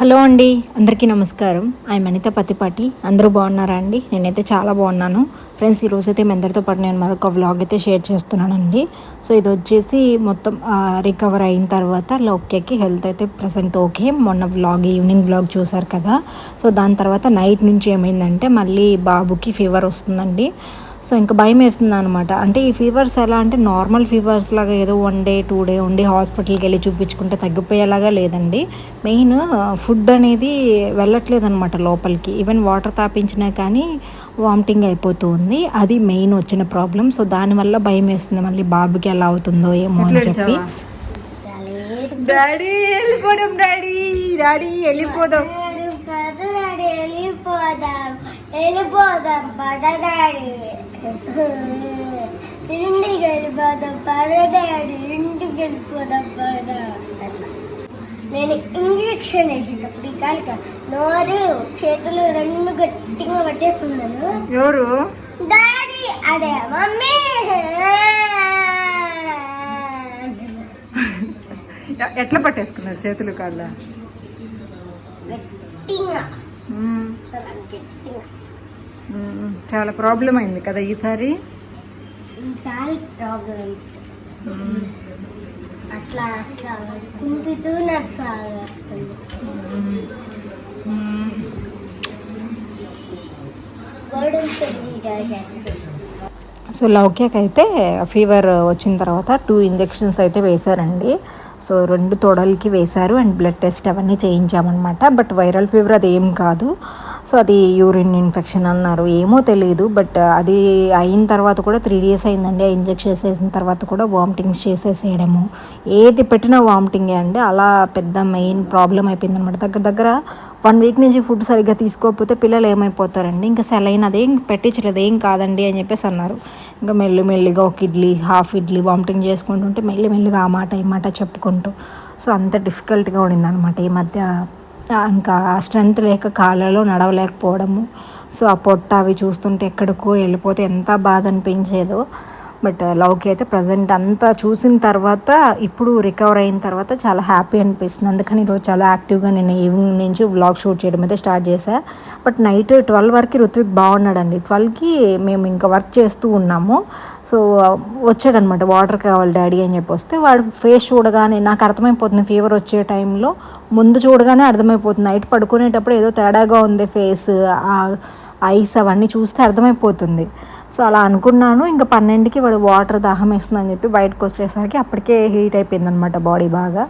Hello అండి అందరికీ నమస్కారం. ఐ అనిత పతిపాటి అందరూ బాగున్నారా అండి? నేనైతే చాలా బాగున్నాను. ఫ్రెండ్స్ ఈరోజు అయితే మీ అందరితో పాటు నేను మరొక వ్లాగ్ అయితే షేర్ చేస్తున్నానండి. సో ఇది వచ్చేసి మొత్తం రికవర్ అయిన తర్వాత లోకేకి హెల్త్ అయితే ప్రజెంట్ ఓకే మొన్న వ్లాగ్ ఈవినింగ్ వ్లాగ్ చూసారు కదా. సో దాని తర్వాత నైట్ నుంచి ఏమైందంటే మళ్ళీ బాబుకి ఫీవర్ వస్తుందండి. సో ఇంకా భయం వేస్తుంది అనమాట అంటే ఈ ఫీవర్స్ ఎలా అంటే నార్మల్ ఫీవర్స్ లాగా ఏదో వన్ డే టూ డే ఉండి హాస్పిటల్కి వెళ్ళి చూపించుకుంటే తగ్గిపోయేలాగా లేదండి. మెయిన్ ఫుడ్ అనేది వెళ్ళట్లేదు అనమాట లోపలికి. ఈవెన్ వాటర్ తాపించినా కానీ వామిటింగ్ అయిపోతూ ఉంది. అది మెయిన్ వచ్చిన ప్రాబ్లం సో దానివల్ల భయం వేస్తుంది. మళ్ళీ బాబుకి ఎలా అవుతుందో ఏమో అని చెప్పి. డాడీ వెళ్ళిపోదాం డాడీ. డాడీ వెళ్ళిపోదాం. డాడీ. ఇంటికి వెళ్ళిపోదాం పడ డాడీ ఇంటికి వెళ్ళిపోదాం పద అట్లా. నేను ఇంజక్షన్ వేసేటప్పుడు ఈ కాలిక నోరు చేతులు రెండు గట్టిగా పట్టేస్తున్నాను ఎవరు డాడీ అదే మమ్మీ ఎట్లా పట్టేసుకున్నారు చేతులు కాళ్ళ గట్టిగా గట్టిగా. చాలా ప్రాబ్లం అయింది కదా ఈసారి. అట్లా నాకు సో లౌక్యకి అయితే ఫీవర్ వచ్చిన తర్వాత టూ ఇంజెక్షన్స్ అయితే వేశారండి. సో రెండు తొడలకి వేశారు అండ్ బ్లడ్ టెస్ట్ అవన్నీ చేయించామన్నమాట. బట్ వైరల్ ఫీవర్ అది ఏం కాదు. సో అది యూరిన్ ఇన్ఫెక్షన్ అన్నారు. ఏమో తెలియదు బట్ అది అయిన తర్వాత కూడా త్రీ డేస్ అయిందండి. ఆ ఇంజెక్షన్ వేసిన తర్వాత కూడా వామిటింగ్స్ చేసేసేయడము. ఏది పెట్టినా వామిటింగే అండి. అలా పెద్ద మెయిన్ ప్రాబ్లం అయిపోయింది అనమాట దగ్గర దగ్గర వన్ వీక్ నుంచి ఫుడ్ సరిగ్గా తీసుకోకపోతే పిల్లలు ఏమైపోతారండి? ఇంకా సెలైన్ అదేం పెట్టించలేదు. ఏం కాదండి అని చెప్పేసి అన్నారు. ఇంకా మెల్లి మెల్లిగా ఒక ఇడ్లీ హాఫ్ ఇడ్లీ వామిటింగ్ చేసుకుంటుంటే మెల్లి మెల్లిగా ఆ మాట ఈ మాట చెప్పుకుంటూ సో అంత డిఫికల్ట్గా ఉండింది అనమాట ఈ మధ్య ఇంకా ఆ స్ట్రెంత్ లేక కాళ్ళలో నడవలేకపోవడము. సో ఆ పొట్ట అవి చూస్తుంటే ఎక్కడికో వెళ్ళిపోతే ఎంత బాధ అనిపించేదో. బట్ లవ్కి అయితే ప్రజెంట్ అంతా చూసిన తర్వాత ఇప్పుడు రికవర్ అయిన తర్వాత చాలా హ్యాపీ అనిపిస్తుంది. అందుకని ఈరోజు చాలా యాక్టివ్గా నేను ఈవినింగ్ నుంచి బ్లాగ్ షూట్ చేయడం అయితే స్టార్ట్ చేశాను బట్ నైట్ ట్వెల్వ్ వరకు ఋత్విక్ బాగున్నాడండి. ట్వెల్వ్కి మేము ఇంకా వర్క్ చేస్తూ ఉన్నాము. సో వచ్చాడనమాట. వాటర్ కావాలి డాడీ అని చెప్పి వస్తే వాడు ఫేస్ చూడగానే నాకు అర్థమైపోతుంది ఫీవర్ వచ్చే టైంలో ముందు చూడగానే అర్థమైపోతుంది. నైట్ పడుకునేటప్పుడు ఏదో తేడాగా ఉంది ఫేస్ ఐస్ అవన్నీ చూస్తే అర్థమైపోతుంది. సో అలా అనుకున్నాను. ఇంకా పన్నెండుకి వాడు వాటర్ దాహం వేస్తుందని చెప్పి బయటకు వచ్చేసరికి అప్పటికే హీట్ అయిపోయింది అనమాట బాడీ బాగా.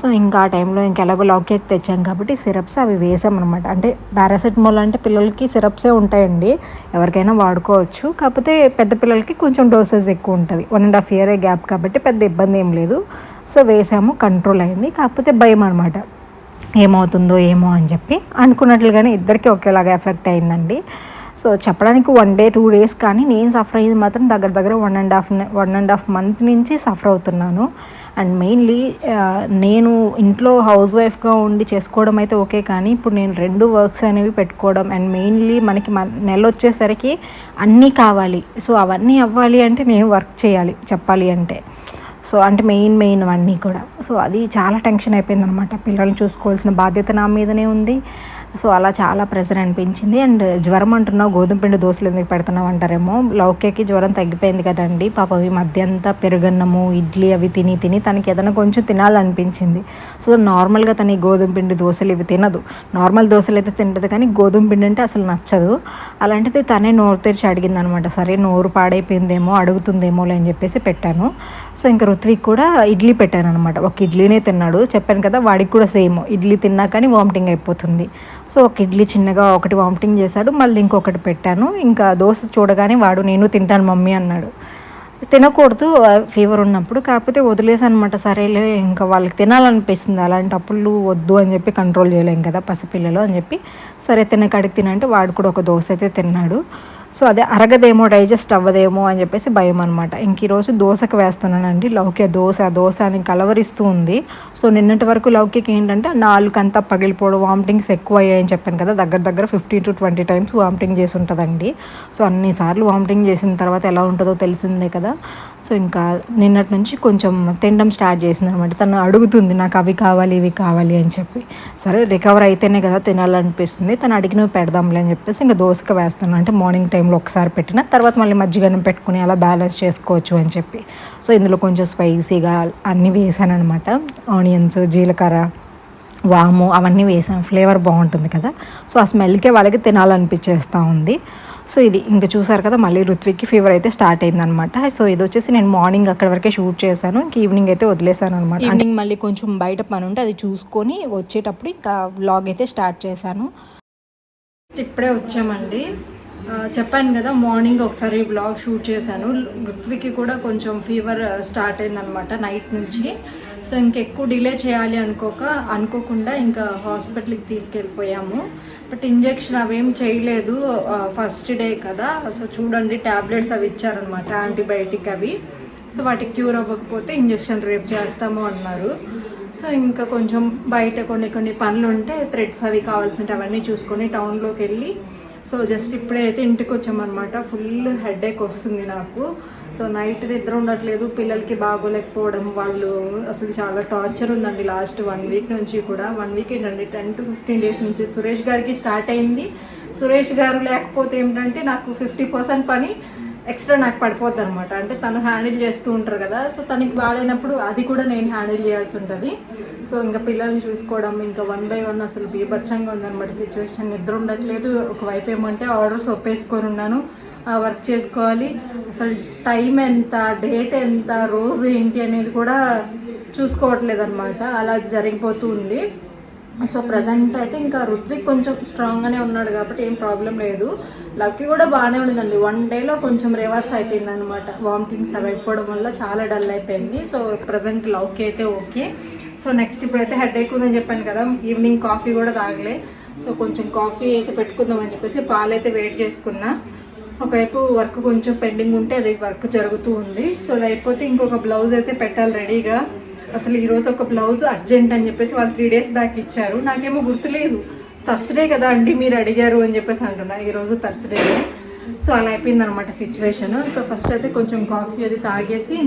సో ఇంకా ఆ టైంలో ఇంకా ఎలాగో లాకెట్ తెచ్చాం కాబట్టి సిరప్స్ అవి వేసామన్నమాట. అంటే పారాసెటమాల్ అంటే పిల్లలకి సిరప్సే ఉంటాయండి. ఎవరికైనా వాడుకోవచ్చు. కాకపోతే పెద్ద పిల్లలకి కొంచెం డోసెస్ ఎక్కువ ఉంటుంది. వన్ అండ్ హాఫ్ ఇయరే గ్యాప్ కాబట్టి పెద్ద ఇబ్బంది ఏం లేదు. సో వేసాము. కంట్రోల్ అయింది. కాకపోతే భయం అనమాట ఏమవుతుందో ఏమో అని చెప్పి అనుకున్నట్లుగానే ఇద్దరికి ఒకేలాగా ఎఫెక్ట్ అయిందండి. సో చెప్పడానికి వన్ డే టూ డేస్ కానీ నేను సఫర్ అయ్యేది మాత్రం దగ్గర దగ్గర one and half one and half month నుంచి సఫర్ అవుతున్నాను. అండ్ మెయిన్లీ నేను ఇంట్లో హౌస్ వైఫ్గా ఉండి చేసుకోవడం అయితే ఓకే కానీ ఇప్పుడు నేను రెండు వర్క్స్ అనేవి పెట్టుకోవడం అండ్ మెయిన్లీ మనకి నెల వచ్చేసరికి అన్నీ కావాలి. సో అవన్నీ అవ్వాలి అంటే నేను వర్క్ చేయాలి చెప్పాలి అంటే. సో అంటే మెయిన్ మెయిన్ అన్నీ కూడా. సో అది చాలా టెన్షన్ అయిపోయింది అనమాట పిల్లల్ని చూసుకోవాల్సిన బాధ్యత నా మీదనే ఉంది. సో అలా చాలా ప్రెషర్ అనిపించింది. అండ్ జ్వరం అంటున్నావు గోధుమ పిండి దోశలు ఎందుకు పెడుతున్నావు అంటారేమో. లౌకేకి జ్వరం తగ్గిపోయింది కదండి. పాపం ఈ మధ్య అంతా పెరుగన్నము ఇడ్లీ అవి తిని తిని తనకి ఏదైనా కొంచెం తినాలనిపించింది. సో నార్మల్గా తన ఈ గోధుమ పిండి దోశలు ఇవి తినదు. నార్మల్ దోశలు అయితే తింటది కానీ గోధుమ పిండి అంటే అసలు నచ్చదు. అలాంటిది తనే నోరు తెరిచి అడిగింది అనమాట సరే నోరు పాడైపోయిందేమో అడుగుతుందేమో అని చెప్పేసి పెట్టాను. సో ఇంకా ఋత్విక్ కూడా ఇడ్లీ పెట్టాను అనమాట ఒక ఇడ్లీనే తిన్నాడు. చెప్పాను కదా వాడికి కూడా సేమ్. ఇడ్లీ తిన్నా కానీ వామిటింగ్ అయిపోతుంది. సో ఒక ఇడ్లీ చిన్నగా ఒకటి వామిటింగ్ చేశాడు మళ్ళీ ఇంకొకటి పెట్టాను. ఇంకా దోశ చూడగానే వాడు నేను తింటాను మమ్మీ అన్నాడు. తినకూడదు ఫీవర్ ఉన్నప్పుడు. కాకపోతే వదిలేసనమాట సరేలే ఇంకా వాళ్ళకి తినాలనిపిస్తుంది. అలాంటప్పుడు వద్దు అని చెప్పి కంట్రోల్ చేయలేం కదా పసిపిల్లలు అని చెప్పి. సరే తినకాడికి తినంటే వాడు కూడా ఒక దోశ అయితే తిన్నాడు. సో అదే అరగదేమో డైజెస్ట్ అవ్వదేమో అని చెప్పేసి భయం అనమాట ఇంక ఈరోజు దోశకు వేస్తున్నానండి లౌక్య దోశ. దోశ అని కలవరిస్తూ ఉంది. సో నిన్నటి వరకు లౌక్యకి ఏంటంటే నాలుగు అంతా పగిలిపోవడం వామిటింగ్స్ ఎక్కువ అయ్యాయని చెప్పాను కదా. దగ్గర దగ్గర fifteen to twenty times vomiting చేసి ఉంటుందండి. సో అన్నిసార్లు వామిటింగ్ చేసిన తర్వాత ఎలా ఉంటుందో తెలిసిందే కదా. సో ఇంకా నిన్నటి నుంచి కొంచెం తినడం స్టార్ట్ చేసింది అనమాట తను అడుగుతుంది నాకు అవి కావాలి ఇవి కావాలి అని చెప్పి. సరే రికవర్ అయితేనే కదా తినాలనిపిస్తుంది. తను అడిగినవి పెడదాంలే అని చెప్పేసి ఇంకా దోశకు వేస్తాను అంటే మార్నింగ్ టైం టైంలో ఒకసారి పెట్టిన తర్వాత మళ్ళీ మజ్జిగనం పెట్టుకుని అలా బ్యాలెన్స్ చేసుకోవచ్చు అని చెప్పి. సో ఇందులో కొంచెం స్పైసీగా అన్నీ వేసాను అనమాట ఆనియన్స్ జీలకర్ర వాము అవన్నీ వేసాం. ఫ్లేవర్ బాగుంటుంది కదా. సో ఆ స్మెల్కే వాళ్ళకి తినాలనిపించేస్తూ ఉంది. సో ఇది ఇంకా చూసారు కదా మళ్ళీ ఋత్విక్కి ఫీవర్ అయితే స్టార్ట్ అయిందనమాట సో ఇది వచ్చేసి నేను మార్నింగ్ అక్కడ వరకే షూట్ చేశాను. ఇంక ఈవినింగ్ అయితే వదిలేసాను అనమాట ఈవినింగ్ మళ్ళీ కొంచెం బయట పని ఉంటే అది చూసుకొని వచ్చేటప్పుడు ఇంకా వ్లాగ్ అయితే స్టార్ట్ చేశాను. ఇప్పుడే వచ్చామండి. చెప్పాను కదా మార్నింగ్ ఒకసారి బ్లాగ్ షూట్ చేశాను. ఋత్వికి కూడా కొంచెం ఫీవర్ స్టార్ట్ అయిందనమాట నైట్ నుంచి. సో ఇంకెక్కువ డిలే చేయాలి అనుకోక అనుకోకుండా ఇంకా హాస్పిటల్కి తీసుకెళ్ళిపోయాము. బట్ ఇంజెక్షన్ అవేం చేయలేదు ఫస్ట్ డే కదా. సో చూడండి ట్యాబ్లెట్స్ అవి ఇచ్చారనమాట యాంటీబయాటిక్ అవి. సో వాటికి క్యూర్ అవ్వకపోతే ఇంజెక్షన్ రేపు చేస్తాము అన్నారు. సో ఇంకా కొంచెం బయట కొన్ని కొన్ని పనులు ఉంటే థ్రెడ్స్ అవి కావాల్సింటే అవన్నీ చూసుకొని టౌన్లోకి వెళ్ళి సో జస్ట్ ఇప్పుడే అయితే ఇంటికి వచ్చామన్నమాట. ఫుల్ హెడేక్ వస్తుంది నాకు. సో నైట్ నిద్ర ఉండట్లేదు పిల్లలకి బాగోలేకపోవడం వాళ్ళు అసలు చాలా టార్చర్ ఉందండి లాస్ట్ వన్ వీక్ నుంచి కూడా. వన్ వీక్ ఏంటండి టెన్ టు ఫిఫ్టీన్ డేస్ నుంచి సురేష్ గారికి స్టార్ట్ అయింది. సురేష్ గారు లేకపోతే ఏంటంటే నాకు ఫిఫ్టీ పర్సెంట్ పని ఎక్స్ట్రా నాకు పడిపోద్ది అనమాట అంటే తను హ్యాండిల్ చేస్తూ ఉంటారు కదా సో తనకి బాగాలేనప్పుడు అది కూడా నేను హ్యాండిల్ చేయాల్సి ఉంటుంది. సో ఇంకా పిల్లల్ని చూసుకోవడం ఇంకా వన్ బై వన్ అసలు బీభత్సంగా ఉందన్నమాట సిచ్యువేషన్. నిద్ర ఉండట్లేదు. ఒకవైపు ఏమంటే ఆర్డర్స్ ఒప్పేసుకొని ఉన్నాను. ఆ వర్క్ చేసుకోవాలి. అసలు టైం ఎంత డేట్ ఎంత రోజు ఏంటి అనేది కూడా చూసుకోవట్లేదు అనమాట అలా జరిగిపోతూ ఉంది. సో ప్రజెంట్ అయితే ఇంకా ఋత్విక్ కొంచెం స్ట్రాంగ్గానే ఉన్నాడు కాబట్టి ఏం ప్రాబ్లం లేదు. లక్కీ కూడా బాగానే ఉండిందండి. వన్ డేలో కొంచెం రివర్స్ అయిపోయింది అనమాట వామిటింగ్స్ అవి అయిపోవడం వల్ల చాలా డల్ అయిపోయింది. సో ప్రజెంట్ లవ్కి అయితే ఓకే సో నెక్స్ట్ ఇప్పుడైతే హెడ్ ఎక్ ఉందని చెప్పాను కదా. ఈవినింగ్ కాఫీ కూడా తాగలే. సో కొంచెం కాఫీ అయితే పెట్టుకుందామని చెప్పేసి పాలైతే వెయిట్ చేసుకున్నా. ఒకవైపు వర్క్ కొంచెం పెండింగ్ ఉంటే అది వర్క్ జరుగుతూ ఉంది. సో లేకపోతే ఇంకొక బ్లౌజ్ అయితే పెట్టాలి రెడీగా అసలు ఈరోజు ఒక బ్లౌజ్ అర్జెంట్ అని చెప్పేసి వాళ్ళు త్రీ డేస్ బ్యాక్ ఇచ్చారు. నాకేమో గుర్తులేదు. థర్స్డే కదా అండి మీరు అడిగారు అని చెప్పేసి అంటున్నా. ఈరోజు థర్స్డే సో అలా అయిపోయింది అనమాట సిచ్యువేషన్ సో ఫస్ట్ అయితే కొంచెం కాఫీ అది తాగేసి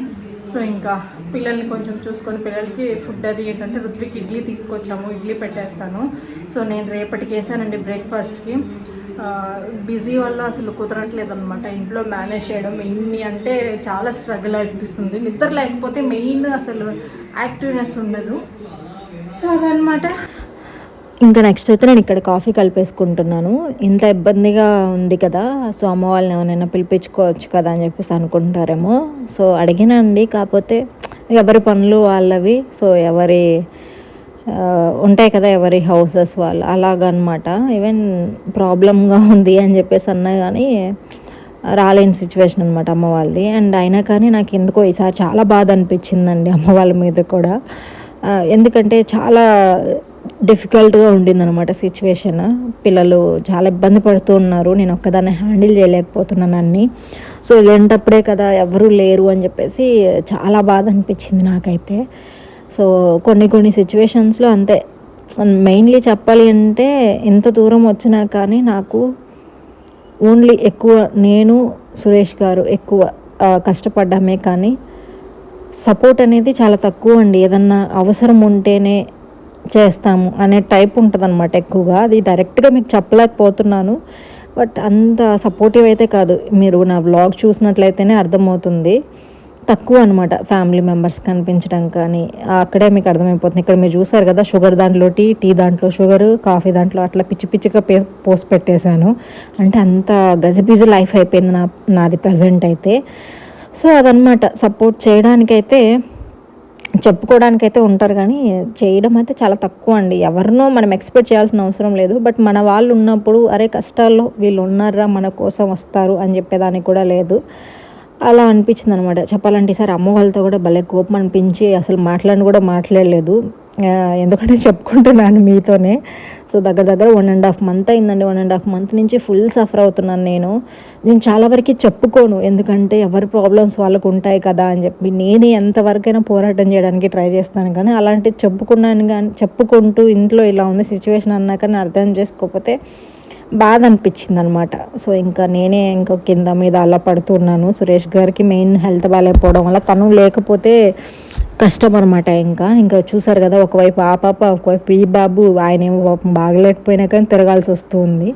సో ఇంకా పిల్లల్ని కొంచెం చూసుకొని పిల్లలకి ఫుడ్ అది ఏంటంటే రుత్విక్ ఇడ్లీ తీసుకొచ్చాము ఇడ్లీ పెట్టేస్తాను. సో నేను రేపటికి వేసానండి బ్రేక్ఫాస్ట్కి బిజీ వల్ల అసలు కుదరట్లేదు అనమాట ఇంట్లో మేనేజ్ చేయడం ఇన్ని అంటే చాలా స్ట్రగుల్ అనిపిస్తుంది. నిద్ర లేకపోతే మెయిన్ అసలు యాక్టివ్నెస్ ఉండదు. సో అదనమాట ఇంకా నెక్స్ట్ అయితే నేను ఇక్కడ కాఫీ కలిపేసుకుంటున్నాను. ఇంత ఇబ్బందిగా ఉంది కదా సో అమ్మ వాళ్ళని ఎవరైనా పిలిపించుకోవచ్చు కదా అని చెప్పేసి అనుకుంటారేమో. సో అడిగినండి కాకపోతే ఎవరి పనులు వాళ్ళవి సో ఎవరి ఉంటాయి కదా ఎవరి హౌసెస్ వాళ్ళు అలాగనమాట. ఈవెన్ ప్రాబ్లమ్గా ఉంది అని చెప్పేసి అన్నా కానీ రాలేని సిచ్యువేషన్ అనమాట అమ్మ వాళ్ళది. అండ్ అయినా కానీ నాకు ఎందుకో ఈసారి చాలా బాధ అనిపించిందండి అమ్మ వాళ్ళ మీద కూడా. ఎందుకంటే చాలా డిఫికల్ట్గా ఉండిందనమాట సిచ్యువేషన్ పిల్లలు చాలా ఇబ్బంది పడుతూ ఉన్నారు. నేను ఒక్కదాన్ని హ్యాండిల్ చేయలేకపోతున్నాను అన్ని. సో ఇలాంటప్పుడే కదా ఎవరూ లేరు అని చెప్పేసి చాలా బాధ అనిపించింది నాకైతే. సో కొన్ని కొన్ని సిచ్యువేషన్స్లో అంతే. మెయిన్లీ చెప్పాలి అంటే ఎంత దూరం వచ్చినా కానీ నాకు ఓన్లీ ఎక్కువ నేను సురేష్ గారు ఎక్కువ కష్టపడ్డామే కానీ సపోర్ట్ అనేది చాలా తక్కువ అండి. ఏదన్నా అవసరం ఉంటేనే చేస్తాము అనే టైప్ ఉంటుందన్నమాట ఎక్కువగా. అది డైరెక్ట్గా మీకు చెప్పలేకపోతున్నాను. బట్ అంత సపోర్టివ్ అయితే కాదు. మీరు నా బ్లాగ్ చూసినట్లయితేనే అర్థమవుతుంది. తక్కువ అనమాట ఫ్యామిలీ మెంబర్స్ కనిపించడం కానీ. అక్కడే మీకు అర్థమైపోతుంది. ఇక్కడ మీరు చూసారు కదా షుగర్ దాంట్లో టీ టీ దాంట్లో షుగర్ కాఫీ దాంట్లో అట్లా పిచ్చి పిచ్చిగా పే పోసి పెట్టేశాను. అంటే అంత గజిబిజి లైఫ్ అయిపోయింది నా నాది ప్రజెంట్ అయితే. సో అదనమాట సపోర్ట్ చేయడానికైతే చెప్పుకోవడానికైతే ఉంటారు కానీ చేయడం అయితే చాలా తక్కువ అండి. ఎవరినో మనం ఎక్స్పెక్ట్ చేయాల్సిన అవసరం లేదు. బట్ మన వాళ్ళు ఉన్నప్పుడు అరే కష్టాల్లో వీళ్ళు ఉన్నారా మన కోసం వస్తారు అని చెప్పేదానికి కూడా లేదు. అలా అనిపించింది అనమాట చెప్పాలంటే ఈసారి అమ్మ వాళ్ళతో కూడా భలే కోపం అనిపించి అసలు మాట్లాడిన కూడా మాట్లాడలేదు. ఎందుకంటే చెప్పుకుంటున్నాను మీతోనే. సో దగ్గర దగ్గర వన్ అండ్ హాఫ్ మంత్ అయిందండి. వన్ అండ్ హాఫ్ మంత్ నుంచి ఫుల్ సఫర్ అవుతున్నాను నేను. నేను చాలా వరకు చెప్పుకోను. ఎందుకంటే ఎవరి ప్రాబ్లమ్స్ వాళ్ళకు ఉంటాయి కదా అని చెప్పి నేను ఎంతవరకైనా పోరాటం చేయడానికి ట్రై చేస్తాను. కానీ అలాంటివి చెప్పుకున్నాను కానీ చెప్పుకుంటూ ఇంట్లో ఇలా ఉంది సిచ్యువేషన్ అన్నాక నేను అర్థం చేసుకోకపోతే బాధ అనిపించింది అనమాట సో ఇంకా నేనే ఇంకా కింద మీద అలా పడుతున్నాను. సురేష్ గారికి మెయిన్ హెల్త్ బాగాలేకపోవడం వల్ల తను లేకపోతే కష్టం అనమాట ఇంకా. ఇంకా చూసారు కదా ఒకవైపు ఆ పాప ఒకవైపు ఈ బాబు ఆయన ఏమో పాపం బాగలేకపోయినా కానీ తిరగాల్సి వస్తుంది.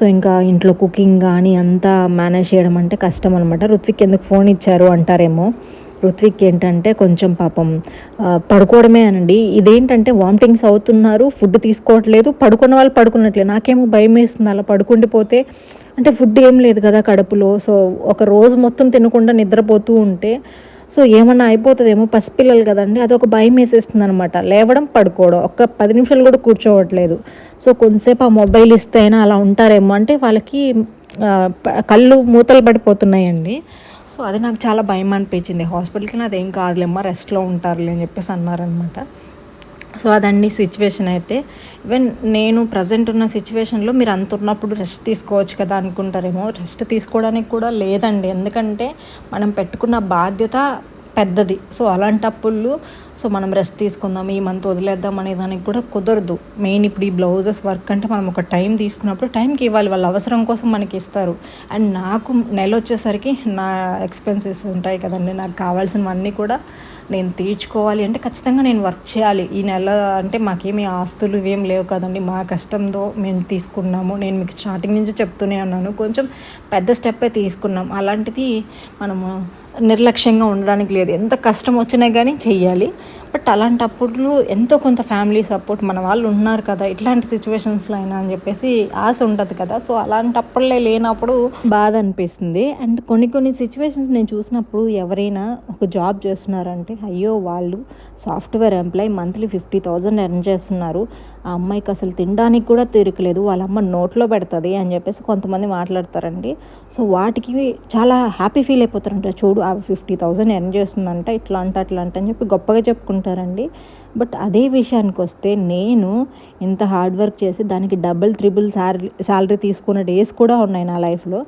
సో ఇంకా ఇంట్లో కుకింగ్ కానీ అంతా మేనేజ్ చేయడం అంటే కష్టం అనమాట. రుత్విక్ ఎందుకు ఫోన్ ఇచ్చారు అంటారేమో. రుత్విక్ ఏంటంటే కొంచెం పాపం పడుకోవడమే అనండి. ఇదేంటంటే వామిటింగ్స్ అవుతున్నారు ఫుడ్ తీసుకోవట్లేదు పడుకున్న వాళ్ళు పడుకున్నట్లేదు నాకేమో భయం వేస్తుంది అలా పడుకుండిపోతే. అంటే ఫుడ్ ఏం లేదు కదా కడుపులో. సో ఒక రోజు మొత్తం తినకుండా నిద్రపోతూ ఉంటే సో ఏమన్నా అయిపోతుందేమో పసిపిల్లలు కదండి. అది ఒక భయం వేసేస్తుంది అనమాట లేవడం పడుకోవడం. ఒక్క పది నిమిషాలు కూడా కూర్చోవట్లేదు. సో కొంతసేపు ఆ మొబైల్ ఇస్తే అయినా అలా ఉంటారేమో. అంటే వాళ్ళకి కళ్ళు మూతలు పడిపోతున్నాయండి. సో అది నాకు చాలా భయం అనిపించింది. హాస్పిటల్కి నాదేం కాదులేమ్మా రెస్ట్లో ఉంటారులే అని చెప్పేసి అన్నారనమాట సో అదండి సిచ్యువేషన్ అయితే. ఈవెన్ నేను ప్రజెంట్ ఉన్న సిచ్యువేషన్లో మీరు అంత ఉన్నప్పుడు రెస్ట్ తీసుకోవచ్చు కదా అనుకుంటారేమో. రెస్ట్ తీసుకోవడానికి కూడా లేదండి. ఎందుకంటే మనం పెట్టుకున్న బాధ్యత పెద్దది. సో అలాంటప్పుడు సో మనం రెస్ట్ తీసుకుందాం ఈ మంత్ వదిలేద్దాం అనే దానికి కూడా కుదరదు. మెయిన్ ఇప్పుడు ఈ బ్లౌజెస్ వర్క్ అంటే మనం ఒక టైం తీసుకున్నప్పుడు టైంకి ఇవ్వాలి. వాళ్ళ అవసరం కోసం మనకి ఇస్తారు. అండ్ నాకు నెల వచ్చేసరికి నా ఎక్స్పెన్సెస్ ఉంటాయి కదండి. నాకు కావాల్సినవన్నీ కూడా నేను తీర్చుకోవాలి అంటే ఖచ్చితంగా నేను వర్క్ చేయాలి. ఈ నెల అంటే మాకేమీ ఆస్తులు ఇవేం లేవు కదండి. మా కష్టంతో మేము తీసుకున్నాము. నేను మీకు స్టార్టింగ్ నుంచి చెప్తూనే ఉన్నాను. కొంచెం పెద్ద స్టెప్పే తీసుకున్నాం. అలాంటిది మనము నిర్లక్ష్యంగా ఉండడానికి లేదు. ఎంత కష్టం వచ్చినా కానీ చెయ్యాలి. బట్ అలాంటప్పుడు ఎంతో కొంత ఫ్యామిలీ సపోర్ట్ మన వాళ్ళు ఉన్నారు కదా ఇట్లాంటి సిచ్యువేషన్స్లో అయినా అని చెప్పేసి ఆశ ఉంటుంది కదా. సో అలాంటప్పుడులే లేనప్పుడు బాధ అనిపిస్తుంది. అండ్ కొన్ని కొన్ని సిచ్యువేషన్స్ నేను చూసినప్పుడు ఎవరైనా ఒక జాబ్ చేస్తున్నారంటే అయ్యో వాళ్ళు software employee monthly fifty thousand earn చేస్తున్నారు. ఆ అమ్మాయికి అసలు తినడానికి కూడా తీరికలేదు వాళ్ళ అమ్మ నోట్లో పెడుతుంది అని చెప్పేసి కొంతమంది మాట్లాడతారండి. సో వాటికి చాలా హ్యాపీ ఫీల్ అయిపోతారంట. చూడు ఆ ఫిఫ్టీ థౌజండ్ ఎర్న్ చేస్తుందంట ఇట్లా అంట అట్లా అంట అని చెప్పి గొప్పగా చెప్పుకుంటారండి. బట్ అదే విషయానికి వస్తే నేను ఇంత హార్డ్ వర్క్ చేసి దానికి డబుల్ త్రిబుల్ శాలరీ శాలరీ తీసుకున్న డేస్ కూడా ఉన్నాయి నా లైఫ్లో.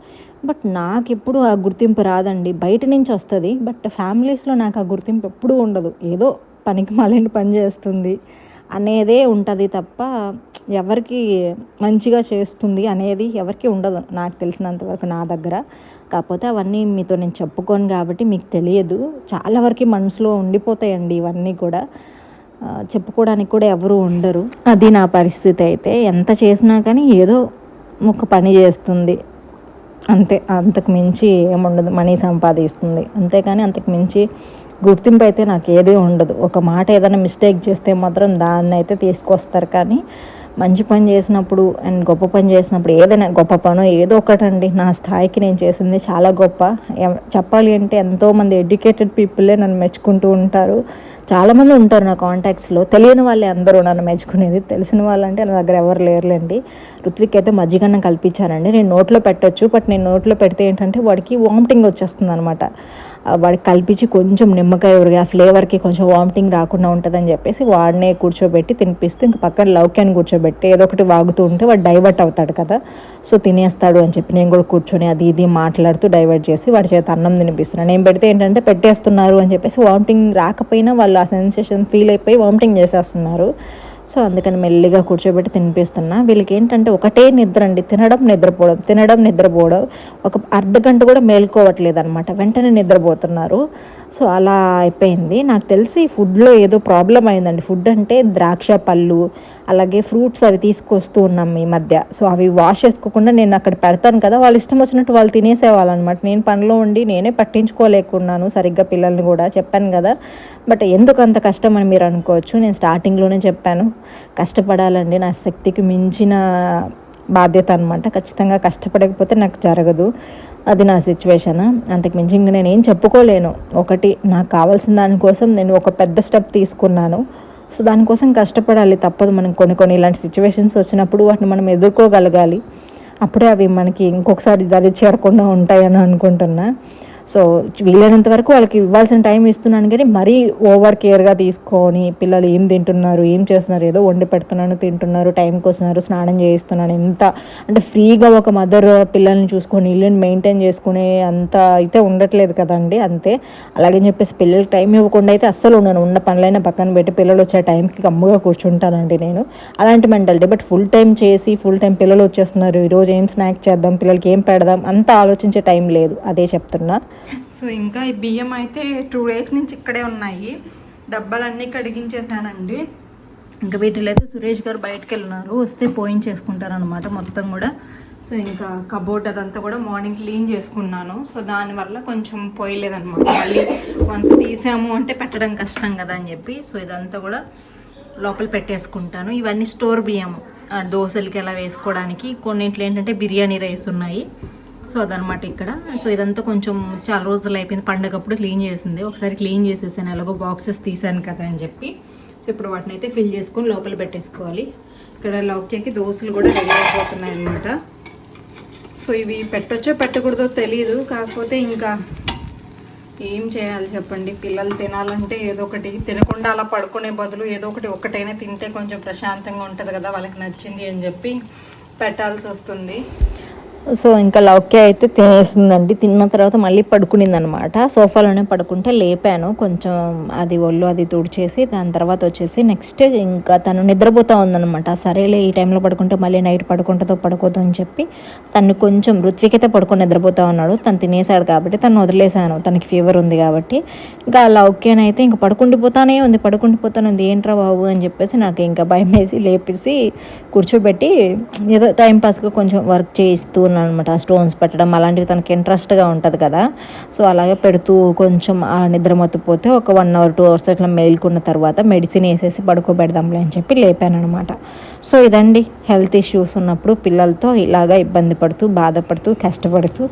బట్ నాకు ఎప్పుడు ఆ గుర్తింపు రాదండి. బయట నుంచి వస్తుంది బట్ ఫ్యామిలీస్లో నాకు ఆ గుర్తింపు ఎప్పుడూ ఉండదు. ఏదో పనికి మాలిన పని చేస్తుంది. అనేదే ఉంటుంది తప్ప ఎవరికి మంచిగా చేస్తుంది అనేది ఎవరికి ఉండదు నాకు తెలిసినంత వరకు నా దగ్గర. కాకపోతే అవన్నీ మీతో నేను చెప్పుకోను కాబట్టి మీకు తెలియదు. చాలా వరకు మనసులో ఉండిపోతాయండి ఇవన్నీ కూడా. చెప్పుకోవడానికి కూడా ఎవరు ఉండరు. అది నా పరిస్థితి అయితే. ఎంత చేసినా కానీ ఏదో ఒక పని చేస్తుంది. అంతే అంతకు మించి ఏముండదు. మనీ సంపాదిస్తుంది. అంతేకాని అంతకు మించి గుర్తింపు అయితే నాకు ఏదీ ఉండదు. ఒక మాట ఏదైనా మిస్టేక్ చేస్తే మాత్రం దాన్ని అయితే తీసుకొస్తారు. కానీ మంచి పని చేసినప్పుడు అండ్ గొప్ప పని చేసినప్పుడు ఏదైనా గొప్ప పను ఏదో ఒకటండి. నా స్థాయికి నేను చేసింది చాలా గొప్ప. చెప్పాలి అంటే ఎంతోమంది ఎడ్యుకేటెడ్ పీపులే నన్ను మెచ్చుకుంటూ ఉంటారు. చాలామంది ఉంటారు నా కాంటాక్ట్స్లో. తెలియని వాళ్ళే అందరూ నన్ను మెచ్చుకునేది. తెలిసిన వాళ్ళంటే నా దగ్గర ఎవరు లేరులేండి. ఋత్విక్ అయితే మజ్జిగన్నం కల్పించానండి నేను నోట్లో పెట్టొచ్చు బట్ నేను నోట్లో పెడితే ఏంటంటే వాడికి వామిటింగ్ వచ్చేస్తుంది అనమాట వాడికి కల్పించి కొంచెం నిమ్మకాయ ఉరిగి ఆ ఫ్లేవర్కి కొంచెం వామిటింగ్ రాకుండా ఉంటుందని చెప్పేసి వాడినే కూర్చోబెట్టి తినిపిస్తూ ఇంక పక్కన లౌక్యాన్ని కూర్చోబెట్టి ఏదో ఒకటి వాగుతూ ఉంటే వాడు డైవర్ట్ అవుతాడు కదా. సో తినేస్తాడు అని చెప్పి నేను కూడా కూర్చొని అది ఇది మాట్లాడుతూ డైవర్ట్ చేసి వాడి చేత అన్నం తినిపిస్తున్నాను నేను పెడితే ఏంటంటే పెట్టేస్తున్నారు అని చెప్పేసి వామిటింగ్ రాకపోయినా వాళ్ళు ఆ సెన్సేషన్ ఫీల్ అయిపోయి వామిటింగ్ చేసేస్తున్నారు. సో అందుకని మెల్లిగా కూర్చోబెట్టి తినిపిస్తున్నా. వీళ్ళకి ఏంటంటే ఒకటే నిద్ర అండి. తినడం నిద్రపోవడం తినడం నిద్రపోవడం. ఒక అర్ధ గంట కూడా మేల్కోవట్లేదు అనమాట వెంటనే నిద్రపోతున్నారు. సో అలా అయిపోయింది. నాకు తెలిసి ఫుడ్లో ఏదో ప్రాబ్లం అయిందండి. ఫుడ్ అంటే ద్రాక్ష పళ్ళు అలాగే ఫ్రూట్స్ అవి తీసుకొస్తూ ఉన్నాం ఈ మధ్య. సో అవి వాష్ చేసుకోకుండా నేను అక్కడ పెడతాను కదా. వాళ్ళు ఇష్టం వచ్చినట్టు వాళ్ళు తినేసే వాళ్ళనమాట నేను పనిలో ఉండి నేనే పట్టించుకోలేకున్నాను సరిగ్గా పిల్లల్ని కూడా చెప్పాను కదా. బట్ ఎందుకు అంత కష్టం అని మీరు అనుకోవచ్చు. నేను స్టార్టింగ్లోనే చెప్పాను. కష్టపడాలండి. నా శక్తికి మించిన బాధ్యత అనమాట ఖచ్చితంగా కష్టపడకపోతే నాకు జరగదు. అది నా సిచ్యువేషన్? అంతకు మించి ఇంక నేను ఏం చెప్పుకోలేను. ఒకటి నాకు కావాల్సిన దానికోసం నేను ఒక పెద్ద స్టెప్ తీసుకున్నాను. సో దానికోసం కష్టపడాలి తప్పదు. మనం కొన్ని కొన్ని ఇలాంటి సిచ్యువేషన్స్ వచ్చినప్పుడు వాటిని మనం ఎదుర్కోగలగాలి. అప్పుడే అవి మనకి ఇంకొకసారి దారి చేరకుండా ఉంటాయని అనుకుంటున్నా. సో వీలైనంత వరకు వాళ్ళకి ఇవ్వాల్సిన టైం ఇస్తున్నాను కానీ మరీ ఓవర్ కేర్గా తీసుకొని పిల్లలు ఏం తింటున్నారు ఏం చేస్తున్నారు ఏదో వండి పెడుతున్నాను తింటున్నారు టైంకి వస్తున్నారు స్నానం చేయిస్తున్నాను ఎంత అంటే ఫ్రీగా ఒక మదర్ పిల్లల్ని చూసుకొని ఇల్లుని మెయింటైన్ చేసుకునే అంత అయితే ఉండట్లేదు కదండి అంతే. అలాగే చెప్పేసి పిల్లలకి టైం ఇవ్వకుండా అయితే అస్సలు ఉన్నాను ఉన్న పనులైనా పక్కన పెట్టి పిల్లలు వచ్చే టైంకి కమ్ముగా కూర్చుంటానండి నేను. అలాంటి మెంటాలిటీ బట్ ఫుల్ టైం చేసి ఫుల్ టైం పిల్లలు వచ్చేస్తున్నారు ఈరోజు ఏం స్నాక్ చేద్దాం పిల్లలకి ఏం పెడదాం అంత ఆలోచించే టైం లేదు అదే చెప్తున్నా. సో ఇంకా ఈ బియ్యం అయితే టూ డేస్ నుంచి ఇక్కడే ఉన్నాయి. డబ్బాలన్నీ కడిగించేసానండి ఇంకా వీటిలో అయితే సురేష్ గారు బయటకు వెళ్ళినారు. వస్తే పోయించేసుకుంటారనమాట మొత్తం కూడా. సో ఇంకా కబోర్డ్ అదంతా కూడా మార్నింగ్ క్లీన్ చేసుకున్నాను. సో దానివల్ల కొంచెం పోయలేదన్నమాట. మళ్ళీ వన్స్ తీసాము అంటే పెట్టడం కష్టం కదా అని చెప్పి. సో ఇదంతా కూడా లోపల పెట్టేసుకుంటాను. ఇవన్నీ స్టోర్ బియ్యం ఆ, దోశలకి ఎలా వేసుకోవడానికి. కొన్నింటిలో ఏంటంటే బిర్యానీ రైస్ ఉన్నాయి. సో అదనమాట ఇక్కడ. సో ఇదంతా కొంచెం చాలా రోజులు అయిపోయింది. పండగప్పుడు క్లీన్ చేసింది. ఒకసారి క్లీన్ చేసేసాను. ఎలాగో బాక్సెస్ తీసాను కదా అని చెప్పి. సో ఇప్పుడు వాటిని అయితే ఫిల్ చేసుకొని లోపల పెట్టేసుకోవాలి. ఇక్కడ లౌక్యకి దోశలు కూడా రెడీ అయిపోతున్నాయి అనమాట సో ఇవి పెట్టొచ్చో పెట్టకూడదో తెలియదు కాకపోతే ఇంకా ఏం చేయాలి చెప్పండి? పిల్లలు తినాలంటే ఏదో ఒకటి తినకుండా అలా పడుకునే బదులు ఏదో ఒకటి ఒక్కటైనా తింటే కొంచెం ప్రశాంతంగా ఉంటుంది కదా వాళ్ళకి నచ్చింది అని చెప్పి పెట్టాల్సి వస్తుంది. సో ఇంకా లౌక్య అయితే తినేసిందండి. తిన్న తర్వాత మళ్ళీ పడుకునింది అనమాట సోఫాలోనే పడుకుంటే లేపాను. కొంచెం అది ఒళ్ళు అది తుడిచేసి దాని తర్వాత వచ్చేసి నెక్స్ట్ ఇంకా తను నిద్రపోతా ఉందనమాట. సరేలే ఈ టైంలో పడుకుంటే మళ్ళీ నైట్ పడుకుంటుందో పడుకోదో అని చెప్పి తను కొంచెం ఋత్వికైతే పడుకొని నిద్రపోతా ఉన్నాడు. తను తినేసాడు కాబట్టి తను వదిలేశాను. తనకి ఫీవర్ ఉంది కాబట్టి. ఇంకా లౌక్యనైతే ఇంకా పడుకుండిపోతానే ఉంది. పడుకుండిపోతానే ఉంది ఏంట్రా బాబు? అని చెప్పేసి నాకు ఇంకా భయం వేసి లేపేసి కూర్చోబెట్టి ఏదో టైం పాస్గా కొంచెం వర్క్ చేయిస్తూ ఉన్నాను అనమాట స్టోన్స్ పెట్టడం అలాంటివి తనకి ఇంట్రెస్ట్గా ఉంటుంది కదా. సో అలాగే పెడుతూ కొంచెం ఆ నిద్ర మత్తుపోతే ఒక వన్ అవర్ టూ అవర్స్ అట్లా మేల్కున్న తర్వాత మెడిసిన్ వేసేసి పడుకోబెడదాంలే అని చెప్పి లేపానమాట సో ఇదండి హెల్త్ ఇష్యూస్ ఉన్నప్పుడు పిల్లలతో ఇలాగా ఇబ్బంది పడుతూ బాధపడుతూ కష్టపడుతూ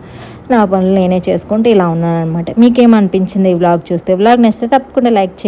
నా పనులు నేనే చేసుకుంటూ ఇలా ఉన్నాను అనమాట మీకేమనిపించింది ఈ వ్లాగ్ చూస్తే? వ్లాగ్ నచ్చితే తప్పకుండా లైక్ చేయండి.